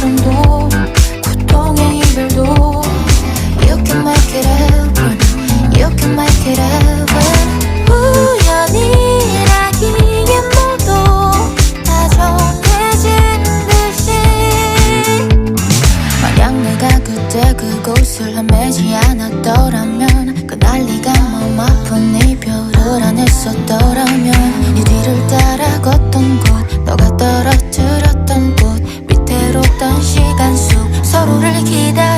아픔도 고통의 이별도. You can make it 우연이라기엔 모두 다정해진 듯이. 만약 내가 그때 그곳을 헤매지 않았더라면 시간 속 서로를 기다